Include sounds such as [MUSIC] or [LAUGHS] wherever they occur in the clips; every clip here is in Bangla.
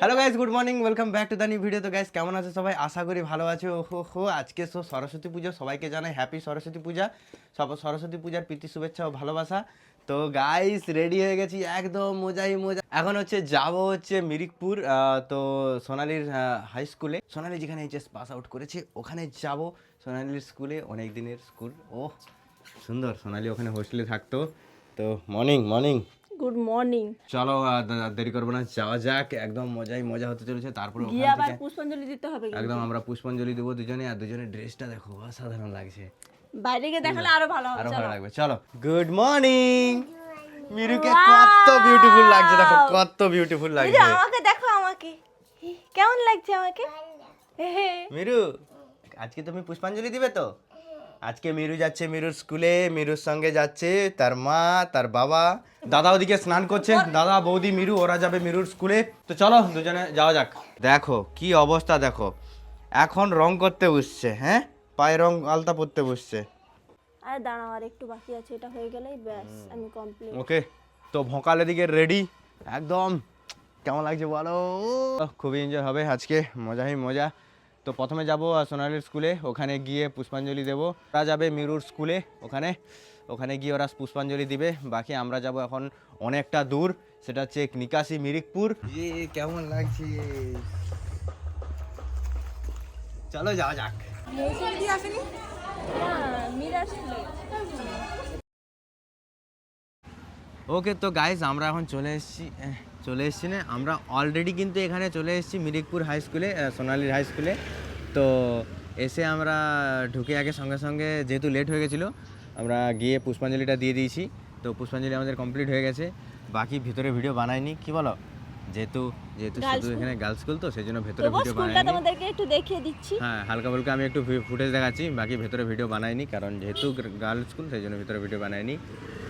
Hello guys good morning welcome back to the new video তো গাইস কেমন আছে সবাই? আশা করি ভালো আছে। হো হো আজকে তো সরস্বতী পুজো, সবাইকে জানাই হ্যাপি সরস্বতী পূজা। সব সরস্বতী পূজার প্রীতি শুভেচ্ছা ও ভালোবাসা। তো গাইস রেডি হয়ে গেছি, একদম মজাই মজা। এখন হচ্ছে, যাব হচ্ছে মিরিকপুর তো সোনালির হাই স্কুলে সোনালি যেখানে এইচএস পাস আউট করেছে, ওখানে যাব। সোনালির স্কুলে অনেক দিনের স্কুল ও সুন্দর, সোনালি ওখানে হোস্টেলে থাকতো। তো মর্নিং মর্নিং গুড মর্নিং চলো দেরি করব না যাওয়া যাক একদম মজাই মজা হতে চলেছে তারপরে গিয়ে আবার পুষ্পাঞ্জলি দিতে হবে একদম আমরা পুষ্পাঞ্জলি দেবো দুজনে আর দুজনের ড্রেসটা দেখো অসাধারণ লাগছে। বাইরে গিয়ে দেখালে আরও ভালো হবে আরও ভালো লাগবে। চলো গুড মর্নিং মিরুকে কত বিউটিফুল লাগছে দেখো কত বিউটিফুল লাগছে। আমাকে দেখো আমাকে। কেমন লাগছে আমাকে? মিরু আজকে তুমি পুষ্পাঞ্জলি দিবে তো? আজকে মিরু যাচ্ছে মিরুর স্কুলে মিরুর সঙ্গে যাচ্ছে তার মা তার বাবা। দাদা ওদিকে স্নান করছে দাদা বৌদি মিরু ওরা যাবে মিরুর স্কুলে তো চলো দুজনে যাওয়া যাক। দেখো কি অবস্থা দেখো। এখন রং করতে বসছে হ্যাঁ? পায়ে রং আলতা পরতে বসছে। আরে দাঁড়াও আর একটু বাকি আছে এটা হয়ে গেলেই ব্যাস আমি কমপ্লিট ওকে তো ভোকালের দিকে রেডি একদম। কেমন লাগছে বলো? খুবই এনজয় হবে আজকে মজাই মজা। তো প্রথমে যাব সোনালির স্কুলে ওখানে গিয়ে পুষ্পাঞ্জলি দেবো। ওরা যাবে মিরুর স্কুলে ওখানে। ওখানে গিয়ে ওরা পুষ্পাঞ্জলি দিবে। বাকি আমরা যাব এখন অনেকটা দূর সেটা হচ্ছে নিকাশি মিরিকপুর। কেমন লাগছে? চলো যাওয়া যাক। ওকে তো গাইজ আমরা এখন চলে এসেছি। চলে এসেছি না। আমরা অলরেডি কিন্তু এখানে চলে এসেছি মিরিকপুর হাই স্কুলে সোনালির হাই স্কুলে তো এসে আমরা ঢুকে আগে সঙ্গে সঙ্গে যেহেতু লেট হয়ে গেছিল আমরা গিয়ে পুষ্পাঞ্জলিটা দিয়ে দিয়েছি। তো পুষ্পাঞ্জলি আমাদের কমপ্লিট হয়ে গেছে। বাকি ভিতরে ভিডিও বানাইনি কি বলো? যেহেতু যেহেতু শুধু এখানে গার্লস স্কুল তো সেই জন্য ভেতরে ভিডিও বানাইনি তোমাদেরকে একটু দেখিয়ে দিচ্ছি। হ্যাঁ হালকা ফুলকা আমি একটু ফুটেজ দেখাচ্ছি। বাকি ভেতরে ভিডিও বানাইনি কারণ যেহেতু গার্লস স্কুল সেই জন্য ভিতরে ভিডিও বানাইনি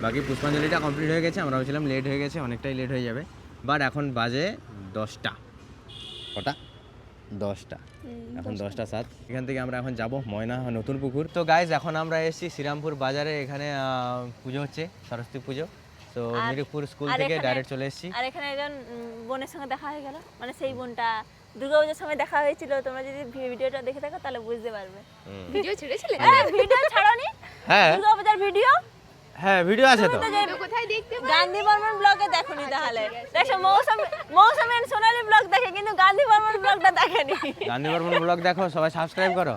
বাকি পুষ্পাঞ্জলিটা কমপ্লিট হয়ে গেছে আমরা ভাবছিলাম লেট হয়ে গেছে অনেকটাই লেট হয়ে যাবে। বাট এখন বাজে দশটা। কটা? দশটা। এখন দশটা। সাত। এখান থেকে আমরা এখন যাব ময়না নতুন পুকুর। তো গাইজ এখন আমরা এসেছি শ্রীরামপুর বাজারে। এখানে আহ, পুজো হচ্ছে সরস্বতী পুজো। তো মিরিকপুর স্কুল থেকে ডাইরেক্ট চলে এসেছি। আর এখানে একজন বোনের সঙ্গে দেখা হয়ে গেল। মানে সেই বোনটা দুর্গাপূজার সময় দেখা হয়েছিল। তোমরা যদি ভি- ভিডিওটা দেখে থাকো তাহলে বুঝতে পারবে। ভিডিও ছেড়েছিলে? ভিডিও ছাড়ানি। হ্যাঁ। দুর্গাপূজার ভিডিও। হ্যাঁ ভিডিও আছে তো। কোথায় দেখতে গান্ধী বর্মন ব্লগে দেখোনি তাহলে। দেখো মৌসুমী মৌসুমী সোনালী ব্লগ দেখে কিন্তু গান্ধী বর্মন ব্লগটা দেখেনি। গান্ধী বর্মন ব্লগ দেখো সবাই সাবস্ক্রাইব করো।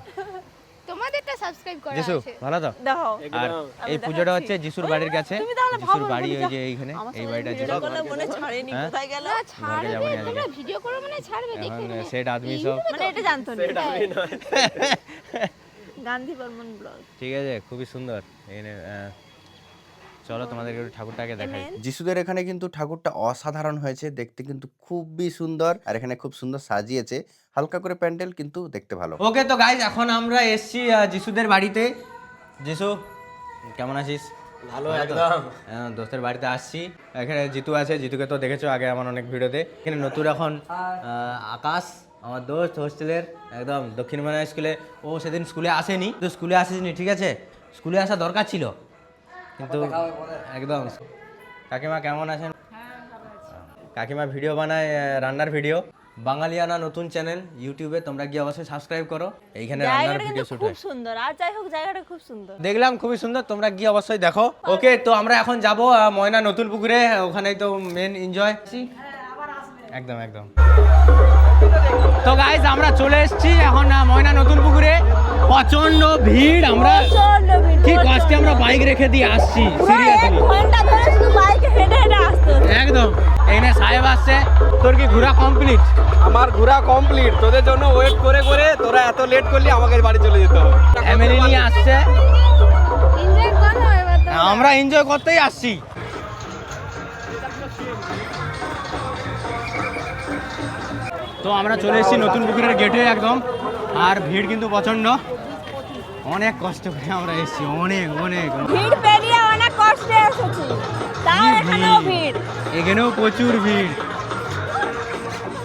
তোমাদেরটা সাবস্ক্রাইব করা আছে। ভালো তো? দেখো। আর এই পুজোটা হচ্ছে যিশুর বাড়ির কাছে। যিশুর বাড়ি ওই যে এইখানে এই বাড়িটা যিশু মনে ছাড়েনি হ্যাঁ? কোথায় গেল? ছাড়বে তোমরা ভিডিও করো মানে ছাড়বে দেখে সেট আদমি সব মানে এটা জানতো না। [LAUGHS] গান্ধী বর্মন ব্লগ ঠিক আছে খুবই সুন্দর। এখানে চলো তোমাদেরকে একটু ঠাকুরটাকে দেখাই। যিশুদের এখানে কিন্তু ঠাকুরটা অসাধারণ হয়েছে দেখতে কিন্তু খুবই সুন্দর আর এখানে খুব সুন্দর সাজিয়েছে। হালকা করে প্যান্ডেল কিন্তু দেখতে ভালো। ওকে তো গাইজ এখন আমরা এসছি যিশুদের বাড়িতে। যিশু কেমন আছিস? ভালো একদম। দোস্তের বাড়িতে আসছি। এখানে জিতু আছে জিতুকে তো দেখেছ আগে আমার অনেক ভিডিওতে। এখানে নতুন এখন আকাশ আমার দোস্ত হোস্টেলের একদম দক্ষিণ মানা স্কুলে। ও সেদিন স্কুলে আসেনি। তো স্কুলে আসেনি ঠিক আছে? স্কুলে আসা দরকার ছিল। কিন্তু একদম। কাকিমা কেমন আছেন? কাকিমা ভিডিও বানায় রান্নার ভিডিও বাঙালিয়ানা নতুন চ্যানেল ইউটিউবে তোমরা গিয়ে অবশ্যই সাবস্ক্রাইব করো। এইখানে রান্নার ভিডিও শুট খুব হয়। সুন্দর। আর যাই হোক জায়গাটা খুব সুন্দর। দেখলাম খুবই সুন্দর। তোমরা গিয়ে অবশ্যই দেখো। ওকে তো আমরা এখন যাব ময়না নতুন পুকুরে। ওখানেই তো মেন এনজয় একদম একদম। তো গাইজ আমরা চলে এসেছি এখন ময়না নতুন পুকুরে প্রচণ্ড ভিড় আমরা কি। কষ্টে আমরা বাইক রেখে দিয়ে আসছি পুরো এক সিরিয়াসলি ঘণ্টা ধরে শুধু বাইকে হেঁটে হেঁটে আসতে। হচ্ছে। একদম। এখানে সাহেব আসছে। তোর কি ঘোরা কমপ্লিট আমার ঘোরা কমপ্লিট তোদের জন্য ওয়েট করে করে তোরা এত লেট করলি আমাকে বাড়ি চলে যেতে হবে। ফ্যামিলি নিয়ে আসছে। আমরা এনজয় করতেই আসছি। তো আমরা চলে এসেছি নতুন পুকুরের গেটে একদম আর ভিড় কিন্তু প্রচণ্ড অনেক কষ্ট করে আমরা এসেছি অনেক অনেক ভিড় পেরিয়ে অনেক কষ্টে এসেছি তাও এখানেও ভিড় এখানেও প্রচুর ভিড়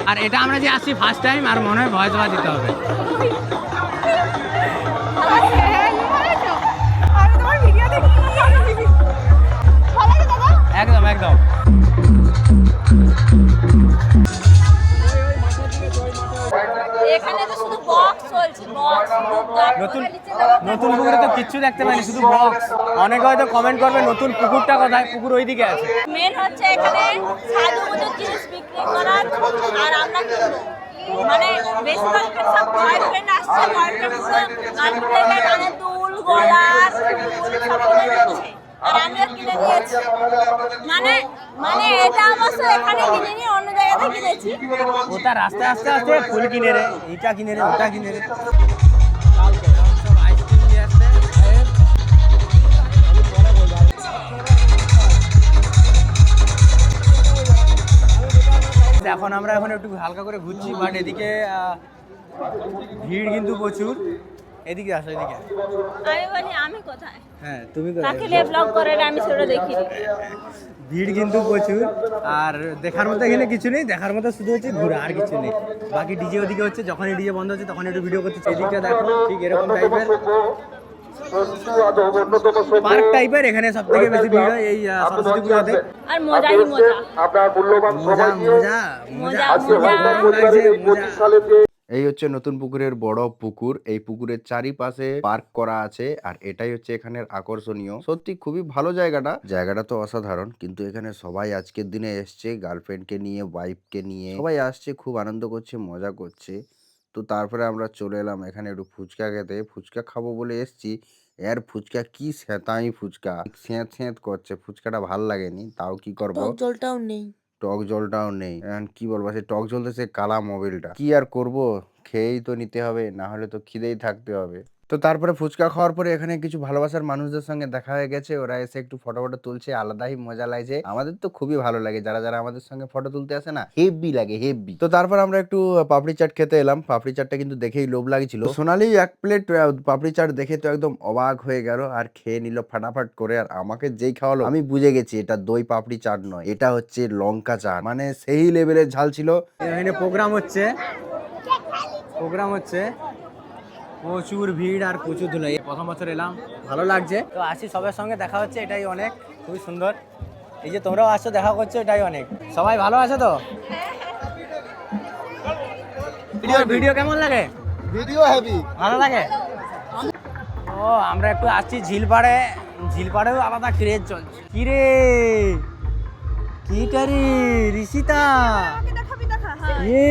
আর এটা আমরা যে আসছি ফার্স্ট টাইম আর মনে হয় ভয় জমা দিতে হবে হ্যাঁ, একদম একদম নতুন নতুন পুকুরে তো কিচ্ছু দেখতে পাইনি শুধু বক্স অনেকে হয়তো কমেন্ট করবে নতুন পুকুরটা কোথায়? পুকুর ওইদিকে আছে। মেন হচ্ছে এখানে সাজুগুজুর জিনিস বিক্রি করার আর আমরা মানে বেশিরভাগ সব বয়ফ্রেন্ড আসছে বয়ফ্রেন্ড পুরো গার্লফ্রেন্ডের কানের দুল গলার সব কিনে দিচ্ছে আর আমিও কিনে দিয়েছি। মানে মানে এটা অবশ্য এখানে জায়গাতে কিনেছি ওটা রাস্তে আস্তে আস্তে ফুল কিনে রে এইটা কিনে রে ওটা কিনে রে। এখন আমরা এখন একটু হালকা করে ঘুরছি বাট এদিকে ভিড় কিন্তু প্রচুর। এদিকে আসো এদিকে আমি বলি আমি কোথায়? হ্যাঁ তুমি কাকে নিয়ে ব্লগ করে আমি সেটা দেখি ভিড় কিন্তু প্রচুর আর দেখার মতো এখানে কিছু নেই দেখার মতো শুধু হচ্ছে ঘোরা আর কিছু নেই। বাকি ডিজে ওদিকে হচ্ছে যখনই ডিজে বন্ধ হচ্ছে তখন একটু ভিডিও করতে এদিকটা দেখো ঠিক এরকম টাইপের পার্ক টাইপের এখানে সব থেকে বেশি ভিড় হয় এই সরস্বতী পুজোতে আর মজাই মজা। মজা মজা মজা। মজা, মজা। এই হচ্ছে নতুন পুকুরের বড় পুকুর। এই পুকুরের চারিপাশে পার্ক করা আছে আর এটাই হচ্ছে এখানের আকর্ষণীয়। সত্যি খুবই ভালো জায়গাটা। জায়গাটা তো অসাধারণ, কিন্তু এখানে সবাই আজকের দিনে এসছে গার্লফ্রেন্ডকে নিয়ে ওয়াইফকে নিয়ে। সবাই আসছে, খুব আনন্দ করছে, মজা করছে। তো তারপরে আমরা চলে এলাম এখানে একটু ফুচকা খেতে। ফুচকা খাব বলে এসছি। এর ফুচকা কি স্যাঁতাই ফুচকা? স্যাঁত স্যাঁত করছে, ফুচকাটা ভালো লাগেনি, তাও কি করব? জলটাও নেই। টক জলটাও নেই। কি বলব, সেই টক জল তো সে কালা মোবিলটা। কি আর করব? খেয়েই তো নিতে হবে, না হলে তো খিদেই থাকতে হবে। তো তারপরে ফুচকা খাওয়ার পরে এখানে কিছু ভালোবাসার মানুষদের সঙ্গে দেখা হয়ে গেছে। ওরা এসে একটু ফটো ফটো তুলছে, আলাদাই মজা লাগছে। আমাদের তো খুবই ভালো লাগে, যারা যারা আমাদের সঙ্গে ফটো তুলতে আসে না হেভি লাগে হেভি তো তারপর আমরা একটু পাপড়ি চাট খেতে এলাম। পাপড়ি চাটটা কিন্তু দেখেই লোভ লাগছিল। সোনালি এক প্লেট পাপড়ি চাট দেখে তো একদম অবাক হয়ে গেল আর খেয়ে নিল ফাটাফাট করে। আর আমাকে যেই খাওয়ালো, আমি বুঝে গেছি এটা দই পাপড়ি চাট নয়, এটা হচ্ছে লঙ্কা চাট। মানে সেই লেভেলের ঝাল ছিল। এখানে প্রোগ্রাম হচ্ছে প্রোগ্রাম হচ্ছে প্রচুর ভিড় আর প্রচুর ধুলো। এই প্রথম বছর এলাম ভালো লাগছে। তো আসি সবার সঙ্গে দেখা হচ্ছে এটাই অনেক খুবই সুন্দর। এই যে তোমরাও আসছো দেখা করছ এটাই অনেক। সবাই ভালো আছে তো? ভিডিও ভিডিও কেমন লাগে? ভিডিও হেভি ভালো লাগে? ও আমরা একটু আসছি ঝিলপাড়ে। ঝিলপাড়েও আলাদা ক্রেজ চলছে কি রে? কিটা রে ঋষিতা? হ্যাঁ। এ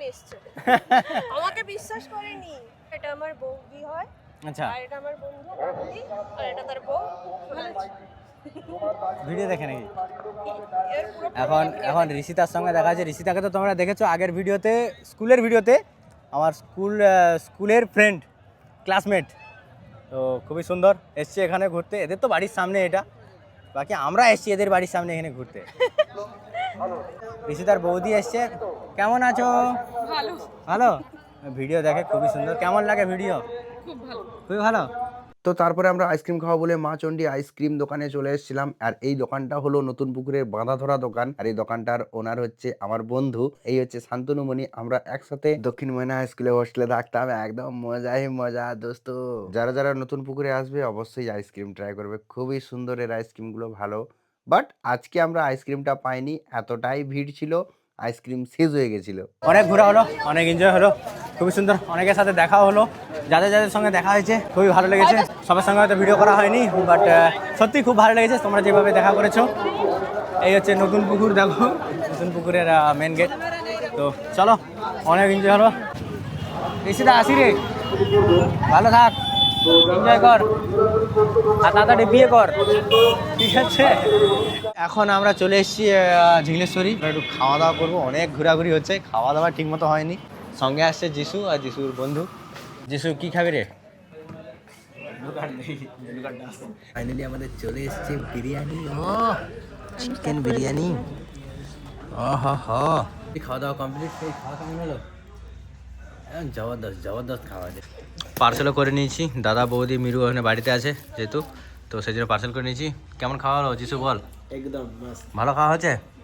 বড় ফ্যান [LAUGHS] আমাকে বিশ্বাস করেনি। এটা আমার বৌদি হয় আচ্ছা। আর এটা আমার বন্ধু বৌদি আর এটা তার বউ ভিডিও দেখে নাকি? এখন এখন ঋষিতার সঙ্গে দেখা যাচ্ছে ঋষিতাকে তো তোমরা দেখেছ আগের ভিডিওতে স্কুলের ভিডিওতে আমার স্কুল স্কুলের ফ্রেন্ড ক্লাসমেট তো খুবই সুন্দর এসছে এখানে ঘুরতে। এদের তো বাড়ির সামনে এটা। বাকি আমরা এসছি এদের বাড়ির সামনে এখানে ঘুরতে। [LAUGHS] ঋষিতার বৌদি এসছে। কেমন আছো? ভালো। ভালো? ভিডিও দেখে খুবই সুন্দর। কেমন লাগে ভিডিও? খুব ভালো। খুবই ভালো? তো তারপরে আমরা আইসক্রিম খাওয়া বলে মা চণ্ডী আইসক্রিম দোকানে চলে এসেছিলাম। আর এই দোকানটা হলো নতুন পুকুরের বাঁধা ধরা দোকান। আর এই দোকানটার ওনার হচ্ছে আমার বন্ধু। এই হচ্ছে শান্তনুমণি। আমরা একসাথে দক্ষিণ ময়না হাই স্কুলে হোস্টেলে থাকতাম। একদম মজাই মজা দোস্ত। যারা যারা নতুন পুকুরে আসবে অবশ্যই আইসক্রিম ট্রাই করবে। খুবই সুন্দর এর আইসক্রিমগুলো ভালো। বাট আজকে আমরা আইসক্রিমটা পাইনি, এতটাই ভিড় ছিল, আইসক্রিম শেষ হয়ে গেছিল। অনেক ঘোরা হলো, অনেক এনজয় হলো, খুবই সুন্দর, অনেকের সাথে দেখা হলো, যাদের যাদের সঙ্গে দেখা হয়েছে, খুবই ভালো লেগেছে, সবার সঙ্গে হয়তো ভিডিও করা হয়নি বাট সত্যি খুব ভালো লেগেছে, তোমরা যেভাবে দেখা করেছ, এই হচ্ছে নতুন পুকুর দেখো, নতুন পুকুরের মেন গেট তো চলো, অনেক এনজয় হলো। ঋষিদা আসি রে ভালো থাক। এনজয় কর আর তাড়াতাড়ি বিয়ে কর ঠিক আছে? এখন আমরা চলে এসেছি ঝিংলেশ্বরী একটু খাওয়া দাওয়া করব। অনেক ঘোরাঘুরি হচ্ছে। খাওয়া দাওয়া ঠিক মতো হয়নি। সঙ্গে আসছে যিশু আর যিশুর বন্ধু। যিশু কি খাবি রে? ফাইনালি আমাদের চলে এসেছে বিরিয়ানি। ও চিকেন বিরিয়ানি। হ হ। খাওয়া দাওয়া কমপ্লিট সেই খাওয়া কেমন হলো? জবরদস্ত জবরদস্ত খাওয়া যায় পার্সেলও করে নিয়েছি। দাদা বৌদি মিরু ওখানে বাড়িতে আছে যেহেতু তো সেই জন্য পার্সেল করে নিয়েছি। কেমন খাওয়া হলো? যিশু বল। একদম ভালো খাওয়া খুব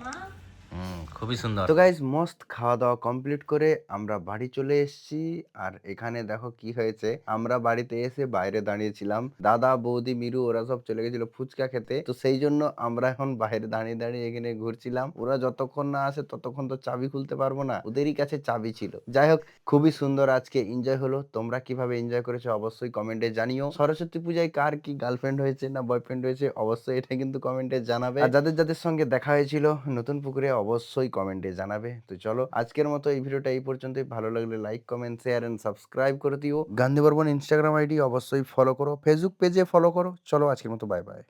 খুবই সুন্দর। তো গাইজ মস্ত খাওয়া দাওয়া কমপ্লিট করে আমরা বাড়ি চলে এসেছি। আর এখানে দেখো কি হয়েছে? আমরা বাড়িতে এসে বাইরে দাঁড়িয়েছিলাম। দাদা, বৌদি, মিরু ওরা সব চলে গেছিল ফুচকা খেতে। তো সেই জন্য আমরা এখন বাইরে দাঁড়িয়ে দাঁড়িয়ে এখানে ঘুরছিলাম। ওরা যতক্ষণ না আসে ততক্ষণ তো চাবি খুলতে পারব না। ওদেরই কাছে চাবি ছিল। যাই হোক, খুবই সুন্দর আজকে এনজয় হলো। তোমরা কীভাবে এনজয় করেছ অবশ্যই কমেন্টে জানিও। সরস্বতী পূজায় কার কি গার্লফ্রেন্ড হয়েছে না বয়ফ্রেন্ড হয়েছে অবশ্যই এটা কিন্তু কমেন্টে জানাবে। আর যাদের যাদের সঙ্গে দেখা হয়েছিল নতুন পুকুরে অবশ্যই কমেন্টে জানাবে। তো চলো, আজকের মতো এই ভিডিওটা এই পর্যন্তই। ভালো লাগলে like comment share and subscribe করে দিও। গান্ধী বর্মন ইনস্টাগ্রাম আইডি অবশ্যই ফলো করো। ফেসবুক পেজে ফলো করো। চলো, আজকের মতো বাই বাই